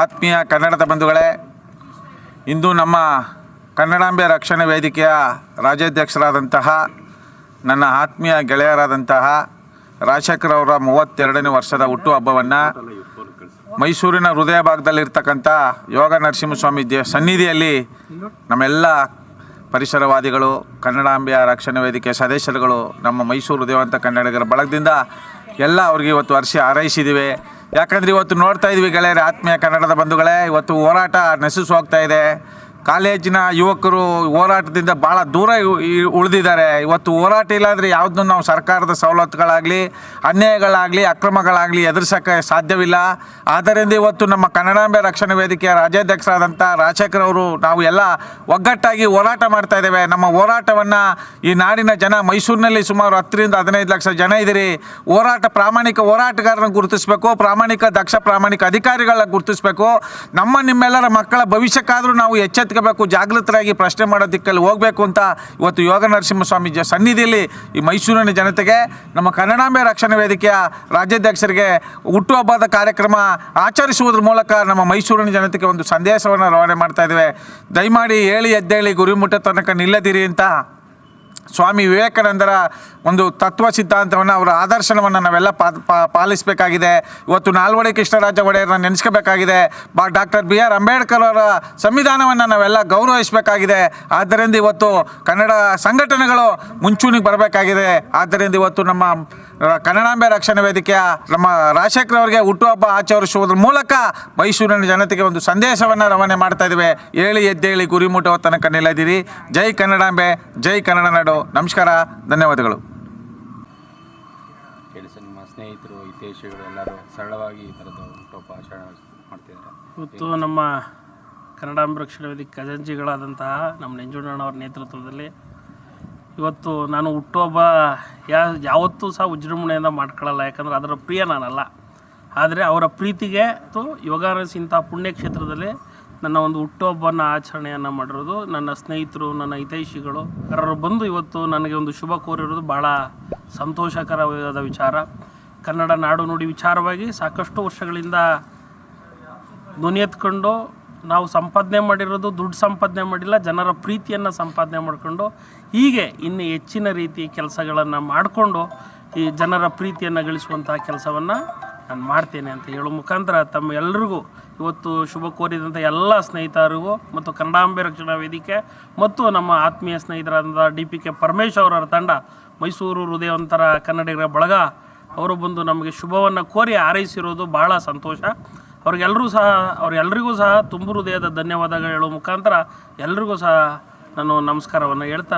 ಆತ್ಮೀಯ ಕನ್ನಡದ ಬಂಧುಗಳೇ, ಇಂದು ನಮ್ಮ ಕನ್ನಡಾಂಬೆ ರಕ್ಷಣೆ ವೇದಿಕೆಯ ರಾಜ್ಯಾಧ್ಯಕ್ಷರಾದಂತಹ, ನನ್ನ ಆತ್ಮೀಯ ಗೆಳೆಯರಾದಂತಹ ರಾಜಶೇಖರ್ ಅವರ ಮೂವತ್ತೆರಡನೇ ವರ್ಷದ ಹುಟ್ಟುಹಬ್ಬವನ್ನು ಮೈಸೂರಿನ ಹೃದಯ ಭಾಗದಲ್ಲಿರ್ತಕ್ಕಂಥ ಯೋಗ ನರಸಿಂಹಸ್ವಾಮಿ ದೇ, ಸನ್ನಿಧಿಯಲ್ಲಿ ನಮ್ಮೆಲ್ಲ ಪರಿಸರವಾದಿಗಳು, ಕನ್ನಡಾಂಬೆಯ ರಕ್ಷಣಾ ವೇದಿಕೆ ಸದಸ್ಯರುಗಳು, ನಮ್ಮ ಮೈಸೂರು ಹೃದಯವಂತ ಕನ್ನಡಿಗರ ಬಳಗದಿಂದ ಎಲ್ಲ ಅವ್ರಿಗೆ ಇವತ್ತು ವರ್ಷ ಹಾರೈಸಿದ್ದೀವಿ ಯಾಕಂದರೆ ಇವತ್ತು ನೋಡ್ತಾ ಇದ್ವಿ ಗೆಳೆಯರೆ ಆತ್ಮೀಯ ಕನ್ನಡದ ಬಂಧುಗಳೇ ಇವತ್ತು ಹೋರಾಟ ನಶಿಸಿ ಹೋಗ್ತಾ ಇದೆ. ಕಾಲೇಜಿನ ಯುವಕರು ಹೋರಾಟದಿಂದ ಭಾಳ ದೂರ ಉಳಿದಿದ್ದಾರೆ. ಇವತ್ತು ಹೋರಾಟ ಇಲ್ಲಾದರೆ ಯಾವುದನ್ನು ನಾವು ಸರ್ಕಾರದ ಸವಲತ್ತುಗಳಾಗಲಿ, ಅನ್ಯಾಯಗಳಾಗಲಿ, ಅಕ್ರಮಗಳಾಗಲಿ ಎದುರಿಸೋಕ್ಕೆ ಸಾಧ್ಯವಿಲ್ಲ. ಆದ್ದರಿಂದ ಇವತ್ತು ನಮ್ಮ ಕನ್ನಡಾಂಬೆ ರಕ್ಷಣಾ ವೇದಿಕೆಯ ರಾಜ್ಯಾಧ್ಯಕ್ಷರಾದಂಥ ರಾಜಶೇಖರ್ ಅವರು ನಾವು ಎಲ್ಲ ಒಗ್ಗಟ್ಟಾಗಿ ಹೋರಾಟ ಮಾಡ್ತಾ ಇದ್ದೇವೆ. ನಮ್ಮ ಹೋರಾಟವನ್ನು ಈ ನಾಡಿನ ಜನ ಮೈಸೂರಿನಲ್ಲಿ ಸುಮಾರು ಹತ್ತರಿಂದ ಹದಿನೈದು ಲಕ್ಷ ಜನ ಇದ್ದೀರಿ. ಹೋರಾಟ, ಪ್ರಾಮಾಣಿಕ ಹೋರಾಟಗಾರರನ್ನು ಗುರುತಿಸಬೇಕು, ಪ್ರಾಮಾಣಿಕ ದಕ್ಷ ಪ್ರಾಮಾಣಿಕ ಅಧಿಕಾರಿಗಳನ್ನ ಗುರುತಿಸಬೇಕು. ನಮ್ಮ ನಿಮ್ಮೆಲ್ಲರ ಮಕ್ಕಳ ಭವಿಷ್ಯಕ್ಕಾದರೂ ನಾವು ಎಚ್ಚೆತ್ಕೋಬೇಕು ಜಾಗೃತರಾಗಿ ಪ್ರಶ್ನೆ ಮಾಡೋ ದಿಕ್ಕಲ್ಲಿ ಹೋಗಬೇಕು ಅಂತ ಇವತ್ತು ಯೋಗ ನರಸಿಂಹಸ್ವಾಮಿ ಜ ಸನ್ನಿಧಿಯಲ್ಲಿ ಈ ಮೈಸೂರಿನ ಜನತೆಗೆ, ನಮ್ಮ ಕನ್ನಡಾಂಬೆ ರಕ್ಷಣಾ ವೇದಿಕೆಯ ರಾಜ್ಯಾಧ್ಯಕ್ಷರಿಗೆ ಹುಟ್ಟುಹಬ್ಬದ ಕಾರ್ಯಕ್ರಮ ಆಚರಿಸುವುದ್ರ ಮೂಲಕ ನಮ್ಮ ಮೈಸೂರಿನ ಜನತೆಗೆ ಒಂದು ಸಂದೇಶವನ್ನು ರವಾನೆ ಮಾಡ್ತಾ ಇದ್ದೇವೆ. ದಯಮಾಡಿ ಹೇಳಿ ಎದ್ದೇಳಿ ಗುರಿ ಮುಟ್ಟ ತನಕ ನಿಲ್ಲದಿರಿ ಅಂತ. ಸ್ವಾಮಿ ವಿವೇಕಾನಂದರ ಒಂದು ತತ್ವ ಸಿದ್ಧಾಂತವನ್ನು, ಅವರ ಆದರ್ಶನವನ್ನು ನಾವೆಲ್ಲ ಪಾಲಿಸಬೇಕಾಗಿದೆ. ಇವತ್ತು ನಾಲ್ವಡಿ ಕೃಷ್ಣರಾಜ ಒಡೆಯರನ್ನ ನೆನೆಸ್ಕೋಬೇಕಾಗಿದೆ. ಬಾ, ಡಾಕ್ಟರ್ ಬಿ ಆರ್ ಅಂಬೇಡ್ಕರ್ ಅವರ ಸಂವಿಧಾನವನ್ನು ನಾವೆಲ್ಲ ಗೌರವಿಸಬೇಕಾಗಿದೆ. ಆದ್ದರಿಂದ ಇವತ್ತು ಕನ್ನಡ ಸಂಘಟನೆಗಳು ಮುಂಚೂಣಿಗೆ ಬರಬೇಕಾಗಿದೆ. ಆದ್ದರಿಂದ ಇವತ್ತು ನಮ್ಮ ಕನ್ನಡಾಂಬೆ ರಕ್ಷಣಾ ವೇದಿಕೆಯ ನಮ್ಮ ರಾಜಶೇಖರ್ ಅವರಿಗೆ ಹುಟ್ಟುಹಬ್ಬ ಆಚರಿಸುವುದರ ಮೂಲಕ ಮೈಸೂರಿನ ಜನತೆಗೆ ಒಂದು ಸಂದೇಶವನ್ನು ರವಾನೆ ಮಾಡ್ತಾ ಇದ್ದೇವೆ. ಹೇಳಿ ಎದ್ದೇಳಿ ಗುರಿ ಮುಟ್ಟುವ ತನಕ ನಿಲ್ಲದಿರಿ ಜೈ ಕನ್ನಡಾಂಬೆ, ಜೈ ಕನ್ನಡ ನಾಡು. ನಮಸ್ಕಾರ ಧನ್ಯವಾದಗಳು. ಕೇಳಿ ಸರ್ ನಿಮ್ಮ ಸ್ನೇಹಿತರು ಹಿತೇಶಿಗಳು ಎಲ್ಲರೂ ಸರಳವಾಗಿ ಈ ಥರದ್ದು ಮಾಡ್ತಿದ್ದಾರೆ. ಇವತ್ತು ನಮ್ಮ ಕನ್ನಡ ರಕ್ಷಣಾ ವೇದಿಕೆ ಖಜಾಂಜಿಗಳಾದಂತಹ ನಮ್ಮ ಅವರ ನೇತೃತ್ವದಲ್ಲಿ ಇವತ್ತು ನಾನು ಹುಟ್ಟುಹಬ್ಬ ಯಾ ಯಾವತ್ತೂ ಸಹ ವಿಜೃಂಭಣೆಯಿಂದ ಮಾಡ್ಕೊಳ್ಳಲ್ಲ ಯಾಕಂದರೆ ಅದರ ಪ್ರಿಯ ನಾನಲ್ಲ. ಆದರೆ ಅವರ ಪ್ರೀತಿಗೆ ಮತ್ತು ಯೋಗಾನಸ್ ಇಂಥ ಪುಣ್ಯಕ್ಷೇತ್ರದಲ್ಲಿ ನನ್ನ ಒಂದು ಹುಟ್ಟುಹಬ್ಬನ ಆಚರಣೆಯನ್ನು ಮಾಡಿರೋದು. ನನ್ನ ಸ್ನೇಹಿತರು, ನನ್ನ ಹಿತೈಷಿಗಳು ಯಾರು ಬಂದು ಇವತ್ತು ನನಗೆ ಒಂದು ಶುಭ ಕೋರಿರೋದು ಭಾಳ ಸಂತೋಷಕರವಾದ ವಿಚಾರ. ಕನ್ನಡ ನಾಡು ನುಡಿ ವಿಚಾರವಾಗಿ ಸಾಕಷ್ಟು ವರ್ಷಗಳಿಂದ ಧ್ವನಿ ಎತ್ಕೊಂಡು ನಾವು ಸಂಪಾದನೆ ಮಾಡಿರೋದು ದುಡ್ಡು ಸಂಪಾದನೆ ಮಾಡಿಲ್ಲ, ಜನರ ಪ್ರೀತಿಯನ್ನು ಸಂಪಾದನೆ ಮಾಡಿಕೊಂಡು ಹೀಗೆ ಇನ್ನು ಹೆಚ್ಚಿನ ರೀತಿ ಕೆಲಸಗಳನ್ನು ಮಾಡಿಕೊಂಡು ಈ ಜನರ ಪ್ರೀತಿಯನ್ನು ಗಳಿಸುವಂತಹ ಕೆಲಸವನ್ನು ನಾನು ಮಾಡ್ತೇನೆ ಅಂತ ಹೇಳೋ ಮುಖಾಂತರ ತಮ್ಮ ಎಲ್ಲರಿಗೂ ಇವತ್ತು ಶುಭ ಕೋರಿದಂಥ ಎಲ್ಲ ಸ್ನೇಹಿತರಿಗೂ ಮತ್ತು ಕನ್ನಡಾಂಬೆ ರಕ್ಷಣಾ ವೇದಿಕೆ ಮತ್ತು ನಮ್ಮ ಆತ್ಮೀಯ ಸ್ನೇಹಿತರಾದಂಥ ಡಿ ಪಿ ಕೆ ಪರಮೇಶ್ ಅವರ ತಂಡ ಮೈಸೂರು ಹೃದಯವಂತರ ಕನ್ನಡಿಗರ ಬಳಗ ಅವರು ಬಂದು ನಮಗೆ ಶುಭವನ್ನು ಕೋರಿ ಹಾರೈಸಿರೋದು ಬಹಳ ಸಂತೋಷ. ಅವ್ರಿಗೆಲ್ಲರೂ ಸಹ ಅವರೆಲ್ಲರಿಗೂ ಸಹ ತುಂಬು ಹೃದಯದ ಧನ್ಯವಾದಗಳು ಹೇಳೋ ಮುಖಾಂತರ ಎಲ್ರಿಗೂ ಸಹ ನಾನು ನಮಸ್ಕಾರವನ್ನು ಹೇಳ್ತಾ